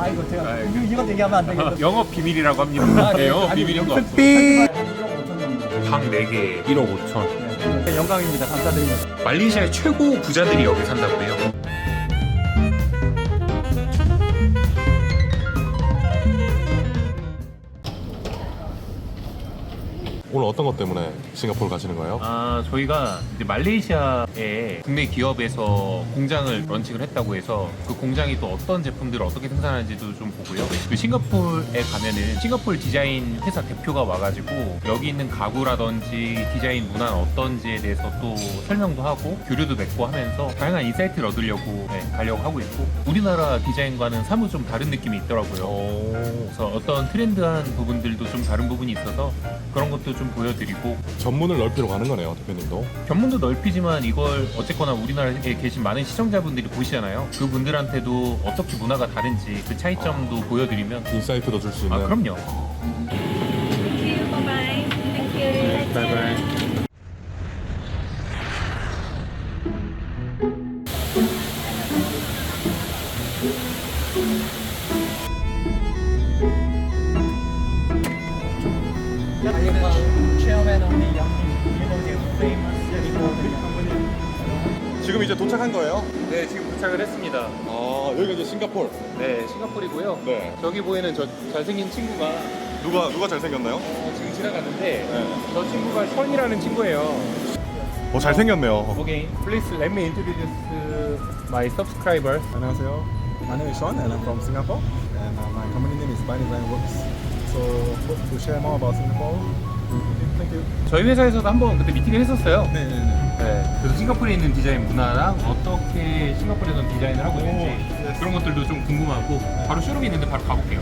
아이고 제가 아, 이거 이거 얘기하면 안 되겠다. 영업 비밀이라고 합니다. 아, 네, 영업 아니, 비밀인 거 영업 없어. 삐. 방 4개 1억 5천. 네, 영광입니다. 감사드립니다. 말레이시아의 최고 부자들이 여기 산다고 해요. 오늘 어떤 것 때문에 싱가포르 가시는 거예요? 아, 저희가 이제 말레이시아에 국내 기업에서 공장을 런칭을 했다고 해서 그 공장이 또 어떤 제품들을 어떻게 생산하는지도 좀 보고요. 그 싱가포르에 가면은 싱가포르 디자인 회사 대표가 와가지고 여기 있는 가구라든지 디자인 문화는 어떤지에 대해서 또 설명도 하고 교류도 맺고 하면서 다양한 인사이트를 얻으려고 네, 가려고 하고 있고 우리나라 디자인과는 사뭇 좀 다른 느낌이 있더라고요. 오, 그래서 어떤 트렌드한 부분들도 좀 다른 부분이 있어서 그런 것도 좀 보여드리고 전문을 넓히러 가는 거네요, 대표님도. 견문도 넓히지만 이걸 어쨌거나 우리나라에 계신 많은 시청자분들이 보시잖아요. 그분들한테도 어떻게 문화가 다른지 그 차이점도 보여드리면 인사이트도 줄 수 있는. 아 그럼요. 도착한 거예요? 네 지금 도착을 했습니다. 아, 여기가 이제 싱가포르. 네 싱가포르이고요. 네. 저기 보이는 저 잘생긴 친구가 누가 누가 잘생겼나요? 어, 지금 지나가는데 네. 저 친구가 션이라는 친구예요. 어, 잘생겼네요. Okay, please let me introduce my subscriber. 안녕하세요. My name is Sean and I'm from Singapore. And uh, my company name is Bunny Brand Works. So hope to share more about Singapore. 저희 회사에서도 한번 그때 미팅을 했었어요. 네네네. 네, 그래서 싱가포르에 있는 디자인 문화랑 어떻게 싱가포르에서 디자인을 하고 있는지 그런 것들도 좀 궁금하고 바로 쇼룸이 있는데 바로 가볼게요.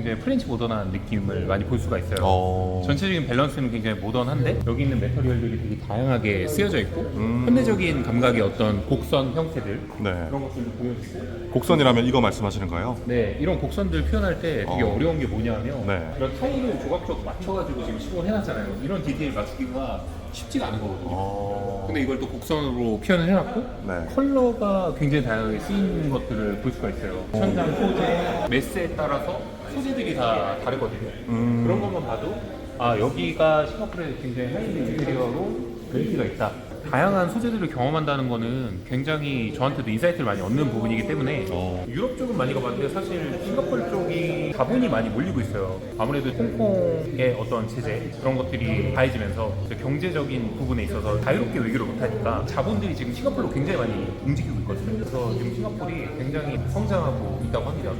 굉장히 프렌치 모던한 느낌을 많이 볼 수가 있어요. 어. 전체적인 밸런스는 굉장히 모던한데 여기 있는 메터리얼들이 되게 다양하게 쓰여져 있고 음. 현대적인 감각의 어떤 곡선 형태들 네. 그런 것들도 보여주고 곡선이라면 이거 말씀하시는 거예요? 네, 이런 곡선들 표현할 때 되게 어. 어. 려운게 뭐냐면 네. 이런 타일을 조각조각 맞춰가지고 지금 시공을 해놨잖아요. 이런 디테일 맞추기가 쉽지가 않은 거거든요. 어. 근데 이걸 또 곡선으로 표현을 해놨고 네. 컬러가 굉장히 다양하게 쓰이는 것들을 볼 수가 있어요. 천장 소재, 메스에 따라서 소재들이 다 다르거든요. 음. 그런 것만 봐도 아 여기가 싱가포르에 굉장히 하이엔드 인테리어로 퀄리티가 있다. 다양한 소재들을 경험한다는 거는 굉장히 저한테도 인사이트를 많이 얻는 부분이기 때문에 어. 유럽 쪽은 많이 가봤는데 사실 싱가포르 쪽이 자본이 많이 몰리고 있어요. 아무래도 홍콩의 어떤 체제 그런 것들이 가해지면서 경제적인 부분에 있어서 자유롭게 외교를 못하니까 자본들이 지금 싱가포르로 굉장히 많이 움직이고 있거든요. 그래서 지금 싱가포르이 굉장히 성장하고 있다고 합니다.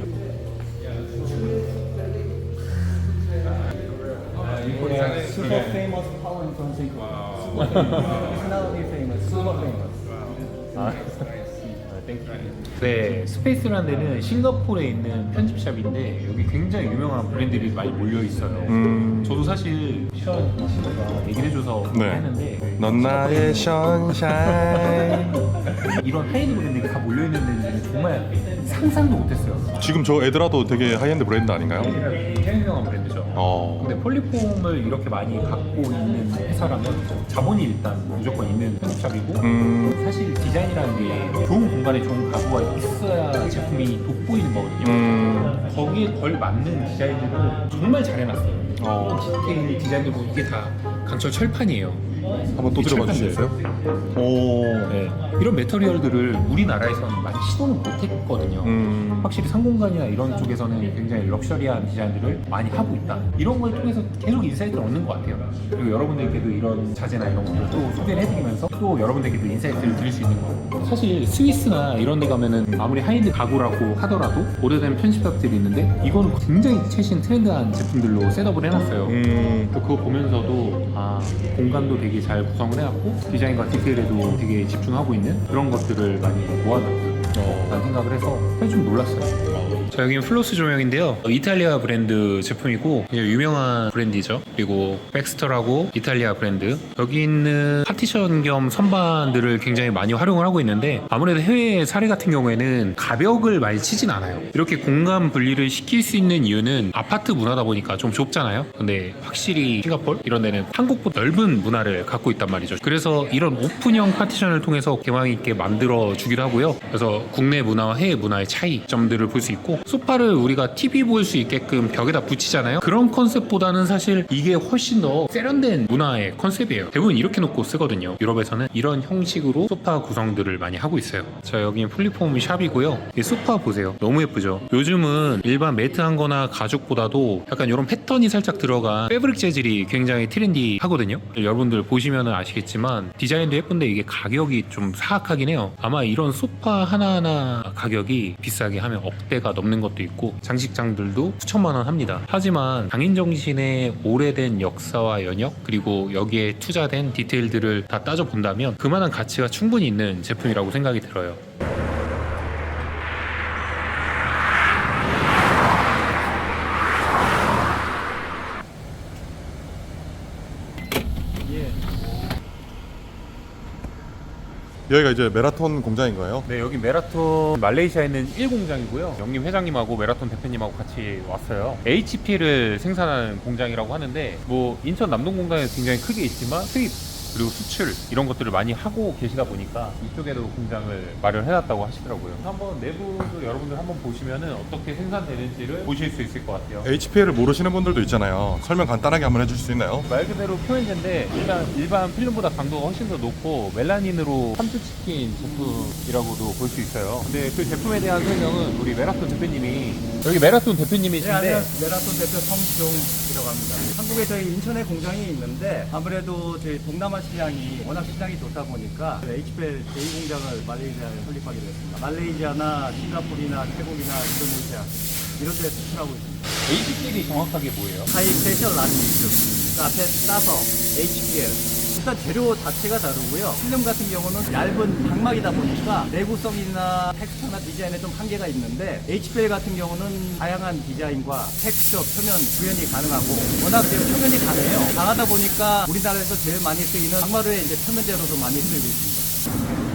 Super famous power from San Francisco. Wow. Super famous. it's not only famous, super famous. Wow. Nice, nice. I think. Right. 네, 스페이스라는 데는 싱가포르에 있는 편집샵인데 여기 굉장히 유명한 브랜드들이 많이 몰려 있어요. 음. 저도 사실 션 친구가 얘기를 해줘서 네. 했는데 넌 나의 션샤인. 이런 하이엔드 브랜드가 다 몰려 있는 데는 정말 상상도 못했어요. 지금 저 에드라도 되게 하이엔드 브랜드 아닌가요? 굉장히 유명한 브랜드죠. 어. 근데 폴리폼을 이렇게 많이 갖고 있는 회사라면 자본이 일단 무조건 있는 편집샵이고 음. 사실 디자인이라는 게 좋은 공간에 좋은 가구가 있 어야 제품이 돋보이는 거거든요. 음. 거기에 걸 맞는 디자인들을 정말 잘 해놨어요. 어. 디테일 디자인들 보면 이게 다 강철 철판이에요. 한번 또 들어봐 주시겠어요? 오. 네. 이런 메터리얼들을 우리나라에서는 많이 시도는 못했거든요. 음. 확실히 상공관이나 이런 쪽에서는 굉장히 럭셔리한 디자인들을 많이 하고 있다. 이런 걸 통해서 계속 인사이트를 얻는 것 같아요. 그리고 여러분들께도 이런 자재나 이런 것들 또 소개를 해드리면서 또 여러분들께도 인사이트를 드릴 수 있는 거고. 사실 스위스나 이런 데 가면은 아무리 하이엔드 가구라고 하더라도 오래된 편집샵들이 있는데 이거는 굉장히 최신 트렌드한 제품들로 셋업을 해놨어요. 음. 그거 보면서도 아 공간도 되게 잘 구성을 해놨고 디자인과 디테일에도 되게 집중하고 있는 그런 것들을 많이 모아놨다는 생각을 해서 사실 좀 놀랐어요. 잘 자, 여기는 플로스 조명인데요. 이탈리아 브랜드 제품이고 유명한 브랜드죠. 그리고 백스터라고 이탈리아 브랜드. 여기 있는 파티션 겸 선반들을 굉장히 많이 활용을 하고 있는데 아무래도 해외 사례 같은 경우에는 가벽을 많이 치진 않아요. 이렇게 공간 분리를 시킬 수 있는 이유는 아파트 문화다 보니까 좀 좁잖아요. 근데 확실히 싱가포르 이런 데는 한국보다 넓은 문화를 갖고 있단 말이죠. 그래서 이런 오픈형 파티션을 통해서 개방 있게 만들어 주기도 하고요. 그래서 국내 문화와 해외 문화의 차이점들을 볼 수 있고 소파를 우리가 TV 볼 수 있게끔 벽에다 붙이잖아요. 그런 컨셉보다는 사실 이게 훨씬 더 세련된 문화의 컨셉이에요. 대부분 이렇게 놓고 쓰거든요. 유럽에서는 이런 형식으로 소파 구성들을 많이 하고 있어요. 자 여기 플리폼 샵이고요. 이 소파 보세요. 너무 예쁘죠. 요즘은 일반 매트 한 거나 가죽보다도 약간 이런 패턴이 살짝 들어간 패브릭 재질이 굉장히 트렌디 하거든요. 여러분들 보시면 아시겠지만 디자인도 예쁜데 이게 가격이 좀 사악하긴 해요. 아마 이런 소파 하나하나 가격이 비싸게 하면 억대가 넘는 것도 있고 장식장들도 수천만 원 합니다. 하지만 장인정신의 오래된 역사와 연역 그리고 여기에 투자된 디테일들을 다 따져 본다면 그만한 가치가 충분히 있는 제품이라고 생각이 들어요. 여기가 이제 메라톤 공장인가요? 네, 여기 메라톤 말레이시아에 있는 1공장이고요. 영림 회장님하고 메라톤 대표님하고 같이 왔어요. HP를 생산하는 공장이라고 하는데 뭐 인천 남동공장에서 굉장히 크게 있지만 수입 그리고 수출 이런 것들을 많이 하고 계시다 보니까 이쪽에도 공장을 마련해 놨다고 하시더라고요. 한번 내부도 여러분들 한번 보시면은 어떻게 생산되는지를 보실 수 있을 것 같아요. HPL을 모르시는 분들도 있잖아요. 설명 간단하게 한번 해주실 수 있나요? 말 그대로 표현제인데 일단 일반 필름보다 강도가 훨씬 더 높고 멜라닌으로 함수시킨 제품이라고도 볼 수 있어요. 근데 그 제품에 대한 설명은 우리 메라톤 대표님이 여기 메라톤 네, 대표님이신데 안녕하세요. 메라톤 대표 성종이라고 합니다. 한국에 저희 인천에 공장이 있는데 아무래도 저희 동남아 시장이 워낙 시장이 좋다 보니까 HPL 제2공장을 말레이시아에 설립하게 됐습니다. 말레이시아나 싱가포르나 태국이나 인도네시아 이런 데 수출하고 있습니다. HPL이 정확하게 뭐예요? 하이 스페셜 라디스 그 앞에 따서 HPL 일단 재료 자체가 다르고요. 필름 같은 경우는 얇은 방막이다 보니까 내구성이나 텍스처나 디자인에 좀 한계가 있는데 HPL 같은 경우는 다양한 디자인과 텍스처, 표면 구현이 가능하고 워낙 지금 표면이 강해요. 강하다 보니까 우리나라에서 제일 많이 쓰이는 방마루의 이제 표면재로도 많이 쓰이고 있습니다.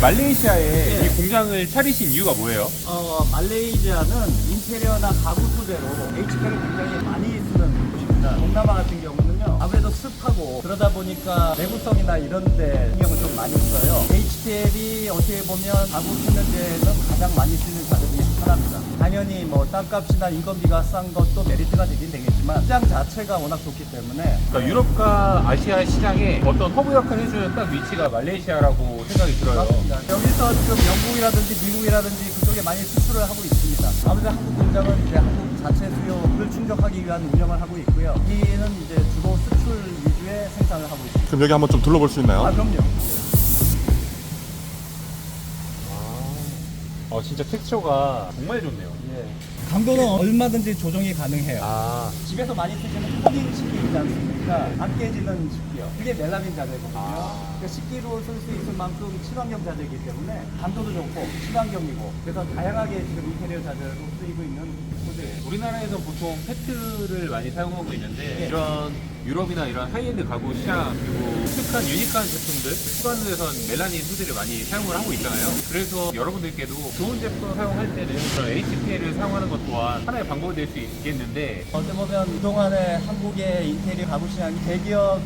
말레이시아에 이 공장을 차리신 이유가 뭐예요? 어, 말레이시아는 인테리어나 가구 소재로 HPL을 굉장히 많이 쓰는. 동남아 같은 경우는요, 아무래도 습하고 그러다 보니까 내구성이나 이런 데 신경을 좀 많이 써요. HPL이 어떻게 보면 가구 표면제는 가장 많이 쓰는 중에 하나입니다. 당연히 뭐 땅값이나 인건비가 싼 것도 메리트가 되긴 되겠 지만 시장 자체가 워낙 좋기 때문에 그러니까 유럽과 아시아 시장에 어떤 허브 역할을 해주는 딱 위치가 말레이시아라고 생각이 들어요. 맞습니다. 여기서 지금 영국이라든지 미국이라든지 그쪽에 많이 수출을 하고 있습니다. 아무래도 한국 공장은 이제 한국 자체 수요를 충족하기 위한 운영을 하고 있고요. 여기는 이제 주로 수출 위주의 생산을 하고 있습니다. 그럼 여기 한번 좀 둘러볼 수 있나요? 아 그럼요. 어, 진짜 텍스처가 정말 좋네요. 예. 강도는 얼마든지 조정이 가능해요. 아, 집에서 많이 쓰시는 코딩 식기이지 않습니까? 안 깨지는 식기요. 그게 멜라민 자재거든요. 그러니까 식기로 쓸 수 있을 만큼 친환경 자재이기 때문에 강도도 좋고 친환경이고 그래서 다양하게 지금 인테리어 자재로 쓰이고 있는 소재예요. 우리나라에서 보통 페트를 많이 사용하고 있는데 이런 유럽이나 이런 하이엔드 가구 시장 그리고 특한 유니크한 제품들 후반부에선 멜라닌 소재를 많이 사용을 하고 있잖아요. 그래서 여러분들께도 좋은 제품 사용할 때는 그런 HPL을 사용하는 것 또한 하나의 방법이 될 수 있겠는데 어떻게 보면 그동안에 한국의 인테리어 가구 시장이 대기업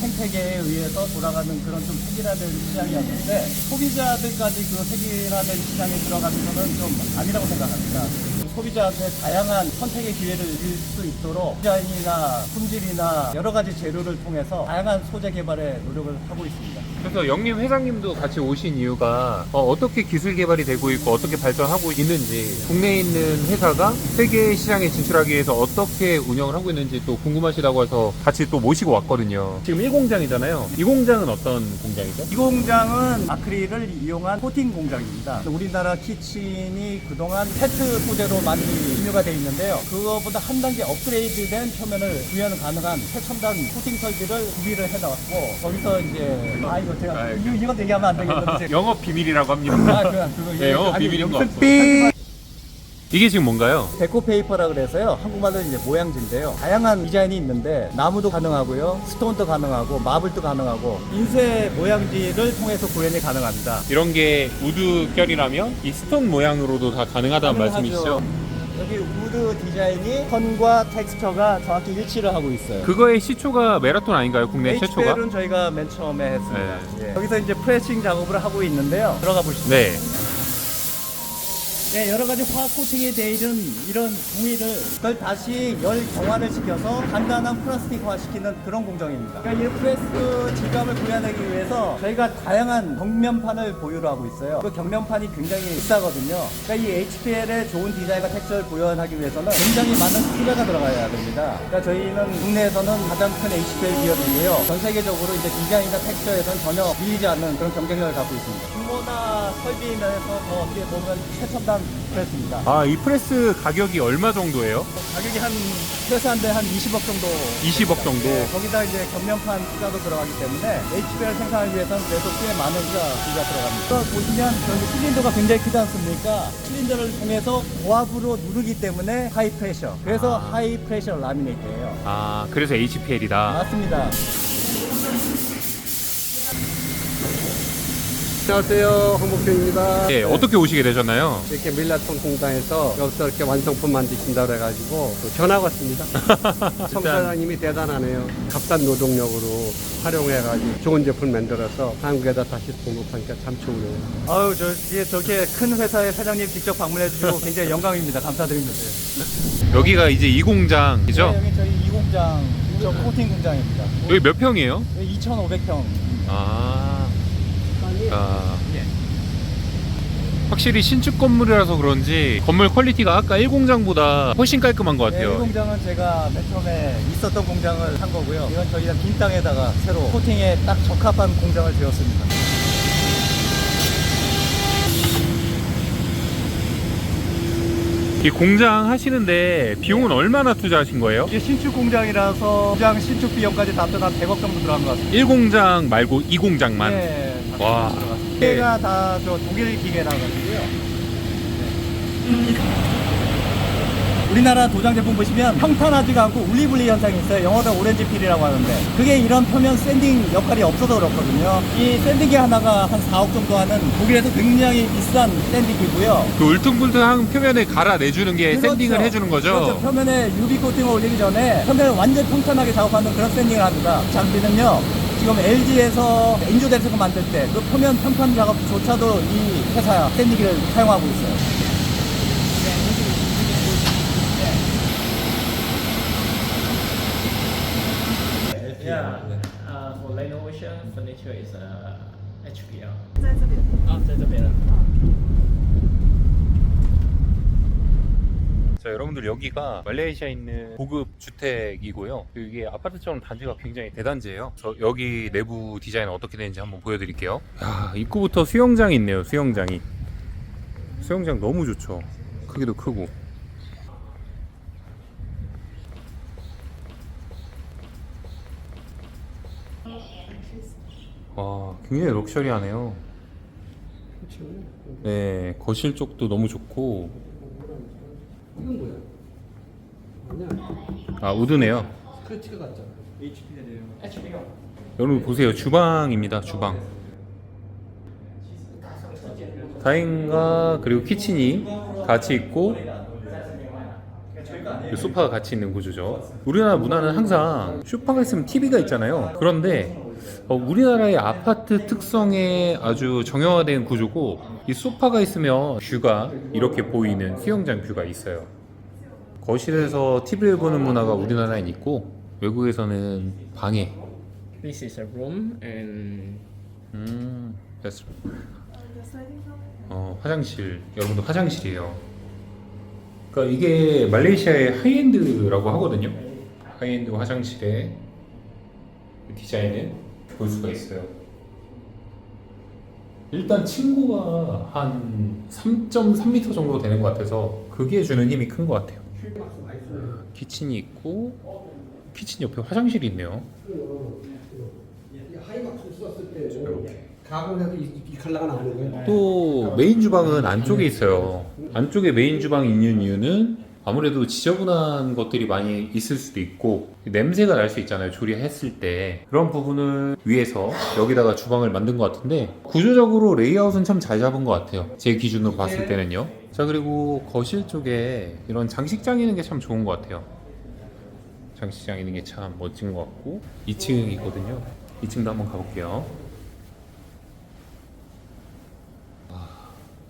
생태계에 의해서 돌아가는 그런 좀 획일화된 시장이었는데 소비자들까지 그 획일화된 시장에 들어가는 것은 좀 아니라고 생각합니다. 소비자한테 다양한 선택의 기회를 줄 수 있도록 디자인이나 품질이나 여러 가지 재료를 통해서 다양한 소재 개발에 노력을 하고 있습니다. 그래서 영림 회장님도 같이 오신 이유가 어, 떻게 기술 개발이 되고 있고 어떻게 발전하고 있는지 국내에 있는 회사가 세계 시장에 진출하기 위해서 어떻게 운영을 하고 있는지 또 궁금하시다고 해서 같이 또 모시고 왔거든요. 지금 1공장이잖아요. 이 공장은 어떤 공장이죠? 이 공장은 아크릴을 이용한 코팅 공장입니다. 우리나라 키친이 그동안 페트 소재로 많이 분류가 되어 있는데요. 그거보다 한 단계 업그레이드된 표면을 구현 가능한 최첨단 코팅 설비를 구비를 해놨고 거기서 이제 아이 이거 제가 아, 이거 이건 얘기하면 안 되겠는데. 영업 비밀이라고 합니다. 아, 그냥 그거 네, 영업 아니, 비밀인 거 없어. 이게 지금 뭔가요? 데코 페이퍼라 그래서요. 한국말로 이제 모양지인데요. 다양한 디자인이 있는데 나무도 가능하고요. 스톤도 가능하고 마블도 가능하고 인쇄 모양지를 통해서 구현이 가능합니다. 이런 게 우드 결이라면 이 스톤 모양으로도 다 가능하다는 가능하죠. 말씀이시죠? 여기 우드 디자인이 선과 텍스처가 정확히 일치를 하고 있어요. 그거의 시초가 메라톤 아닌가요? 국내 최초가? HPL은 저희가 맨 처음에 했습니다. 네. 예. 여기서 이제 프레싱 작업을 하고 있는데요. 들어가 보시죠. 네. 네, 여러 가지 화학 코팅이 되어 있는 이런 종이를 그걸 다시 열 경화를 시켜서 간단한 플라스틱화 시키는 그런 공정입니다. 그러니까 이 프레스 질감을 구현하기 위해서 저희가 다양한 격면판을 보유를 하고 있어요. 그 격면판이 굉장히 비싸거든요. 그러니까 이 HPL의 좋은 디자인과 텍스처를 구현하기 위해서는 굉장히 많은 투자가 들어가야 됩니다. 그러니까 저희는 국내에서는 가장 큰 HPL 기업이고요. 전 세계적으로 이제 디자인이나 텍스처에서는 전혀 밀리지 않는 그런 경쟁력을 갖고 있습니다. 규모나 설비 면에서 더 어떻게 보면 최첨단 프레스입니다. 아, 이 프레스 가격이 얼마 정도예요? 가격이 한 프레스 한 대 한 20억 정도. 20억 정도. 네, 거기다 이제 격면판 투자도 들어가기 때문에 HPL 생산하기 위해서는 그래도 꽤 많은 투자, 투자 들어갑니다. 또 보시면 저기 실린더가 굉장히 크지 않습니까? 실린더를 통해서 고압으로 누르기 때문에 하이 프레셔. 그래서 아. 하이 프레셔 라미네이트예요. 아, 그래서 HPL이다. 맞습니다. 안녕하세요. 황복현입니다. 네, 어떻게 오시게 되셨나요? 이렇게 밀라톤 공장에서 여기서 이렇게 완성품 만드신다 그래가지고 또 전화가 왔습니다. 청 사장님이 대단하네요. 값싼 노동력으로 활용해가지고 좋은 제품 만들어서 한국에다 다시 공급하니까 참 좋네요. 아유, 저, 이게 저렇게 큰 회사의 사장님 직접 방문해 주시고 굉장히 영광입니다. 감사드립니다. 여기가 이제 이 공장이죠? 네, 여기 저희 이 공장, 저 코팅 공장입니다. 여기 몇 평이에요? 2,500평. 아, 아. 확실히 신축 건물이라서 그런지 건물 퀄리티가 아까 1공장보다 훨씬 깔끔한 것 네, 이 같아요. 공장은 제가 맨 처음에 있었던 공장을 한 거고요. 이건 저희가 빈 땅에다가 새로 코팅에 딱 적합한 공장을 지었습니다. 이 공장 하시는데 비용은 얼마나 투자하신 거예요? 이게 신축 공장이라서 공장 신축 비용까지 다한 100억 정도 들어간 것 같습니다. 1공장 말고 2공장만. 네, 다 와. 기계가 다저 독일 기계라 가지고요. 네. 우리나라 도장 제품 보시면 평탄하지가 않고 울리블리 현상이 있어요. 영어로 오렌지 필이라고 하는데 그게 이런 표면 샌딩 역할이 없어서 그렇거든요. 이 샌딩기 하나가 한 4억 정도 하는 독일에서 굉장히 비싼 샌딩기고요. 그 울퉁불퉁한 표면을 갈아내주는 게 그렇죠. 샌딩을 해주는 거죠? 그렇죠. 표면에 UV 코팅을 올리기 전에 표면을 완전 평탄하게 작업하는 그런 샌딩을 합니다. 장비는요. 지금 LG에서 인조 대수가 만들 때 그 표면 평판 작업조차도 이 회사 샌딩기를 사용하고 있어요. Yeah, uh, for renovation furniture is uh, HPL. 在这边。啊，在这边了。 자, 여러분들 여기가 말레이시아에 있는 고급 주택이고요. 이게 아파트처럼 단지가 굉장히 대단지예요. 저 여기 내부 디자인 어떻게 되는지 한번 보여드릴게요. 야, 입구부터 수영장이 있네요. 수영장이. 수영장 너무 좋죠. 크기도 크고. 와, 굉장히 럭셔리하네요. 네, 거실 쪽도 너무 좋고. 아, 우드네요. HPL. 여러분 보세요. 주방입니다. 주방. 다인과 그리고 키친이 같이 있고 이 소파가 같이 있는 구조죠. 우리나라 문화는 항상 쇼파가 있으면 TV가 있잖아요. 그런데 어, 우리나라의 아파트 특성에 아주 정형화된 구조고 이 소파가 있으면 뷰가 이렇게 보이는 수영장 뷰가 있어요. 거실에서 TV를 보는 문화가 우리나라엔 있고 외국에서는 방에 This is a room and 음. 어, 화장실. 여러분들 화장실이에요. 그러니까 이게 말레이시아의 하이엔드라고 하거든요. 하이엔드 화장실의 그 디자인을 볼 수가 있어요. 일단 층고가 한 3.3m 정도 되는 것 같아서 그게 주는 힘이 큰 것 같아요. 키친이 있고 키친 옆에 화장실이 있네요. 또 메인 주방은 안쪽에 있어요. 안쪽에 메인 주방이 있는 이유는 아무래도 지저분한 것들이 많이 있을 수도 있고 냄새가 날 수 있잖아요. 조리했을 때 그런 부분을 위해서 여기다가 주방을 만든 것 같은데 구조적으로 레이아웃은 참 잘 잡은 것 같아요. 제 기준으로 봤을 때는요. 자 그리고 거실 쪽에 이런 장식장 있는 게 참 좋은 것 같아요. 장식장 있는 게 참 멋진 것 같고 2층이거든요. 2층도 한번 가볼게요.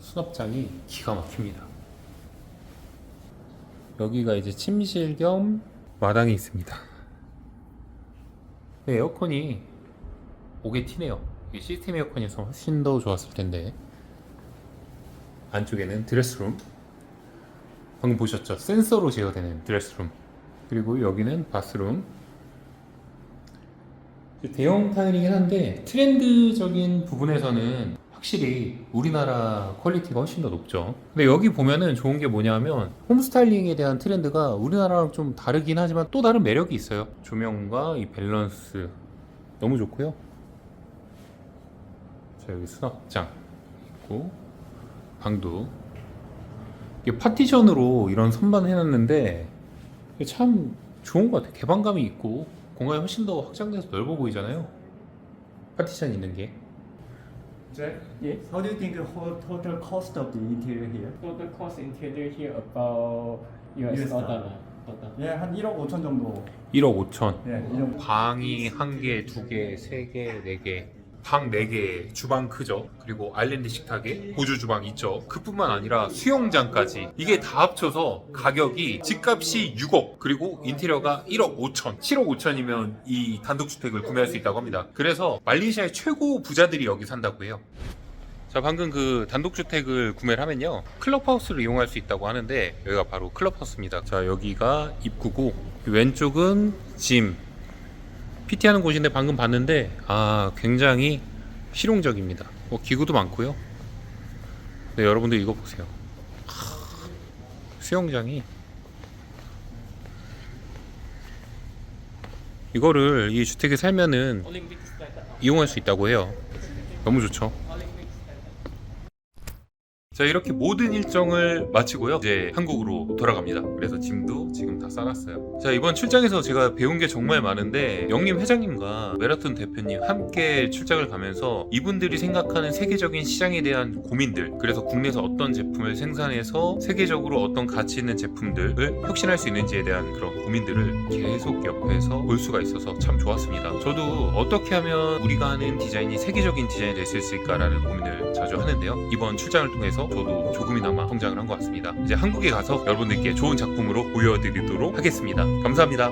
수납장이 기가 막힙니다. 여기가 이제 침실 겸 마당이 있습니다. 네, 에어컨이 목에 튀네요. 이게 시스템 에어컨이어서 훨씬 더 좋았을 텐데. 안쪽에는 드레스룸. 방금 보셨죠? 센서로 제어되는 드레스룸. 그리고 여기는 바스룸. 대형 타일이긴 한데 트렌드적인 부분에서는 확실히 우리나라 퀄리티가 훨씬 더 높죠. 근데 여기 보면은 좋은 게 뭐냐면 홈스타일링에 대한 트렌드가 우리나라랑 좀 다르긴 하지만 또 다른 매력이 있어요. 조명과 이 밸런스 너무 좋고요. 자 여기 수납장 있고 방도 이게 파티션으로 이런 선반 해놨는데 참 좋은 것 같아요. 개방감이 있고 공간이 훨씬 더 확장돼서 넓어 보이잖아요. 파티션 있는 게. Yes. How do you think the whole total cost of the interior here? Total cost interior here about US US dollar. Total. 예, 한 1억 5천 정도. 1억 5천. 예, 이 정도. 방이 한 개, 두 개, 세 개, 네 개. 방 4개, 주방 크죠. 그리고 아일랜드 식탁에 보조 주방 있죠. 그뿐만 아니라 수영장까지. 이게 다 합쳐서 가격이 집값이 6억, 그리고 인테리어가 1억 5천. 7억 5천이면 이 단독주택을 구매할 수 있다고 합니다. 그래서 말레이시아의 최고 부자들이 여기 산다고 해요. 자, 방금 그 단독주택을 구매를 하면요. 클럽하우스를 이용할 수 있다고 하는데, 여기가 바로 클럽하우스입니다. 자, 여기가 입구고, 왼쪽은 짐. PT 하는 곳인데 방금 봤는데, 아, 굉장히 실용적입니다. 뭐, 기구도 많고요. 네, 여러분들 이거 보세요. 하, 수영장이. 이거를 이 주택에 살면은. 이용할 수 있다고 해요. 너무 좋죠. 자 이렇게 모든 일정을 마치고요. 이제 한국으로 돌아갑니다. 그래서 짐도 지금 다 싸놨어요. 자 이번 출장에서 제가 배운 게 정말 많은데 영림 회장님과 메라톤 대표님 함께 출장을 가면서 이분들이 생각하는 세계적인 시장에 대한 고민들 그래서 국내에서 어떤 제품을 생산해서 세계적으로 어떤 가치 있는 제품들을 혁신할 수 있는지에 대한 그런 고민들을 계속 옆에서 볼 수가 있어서 참 좋았습니다. 저도 어떻게 하면 우리가 하는 디자인이 세계적인 디자인이 될 수 있을까라는 고민을 자주 하는데요. 이번 출장을 통해서 저도 조금이나마 성장을 한 것 같습니다. 이제 한국에 가서 여러분들께 좋은 작품으로 보여드리도록 하겠습니다. 감사합니다.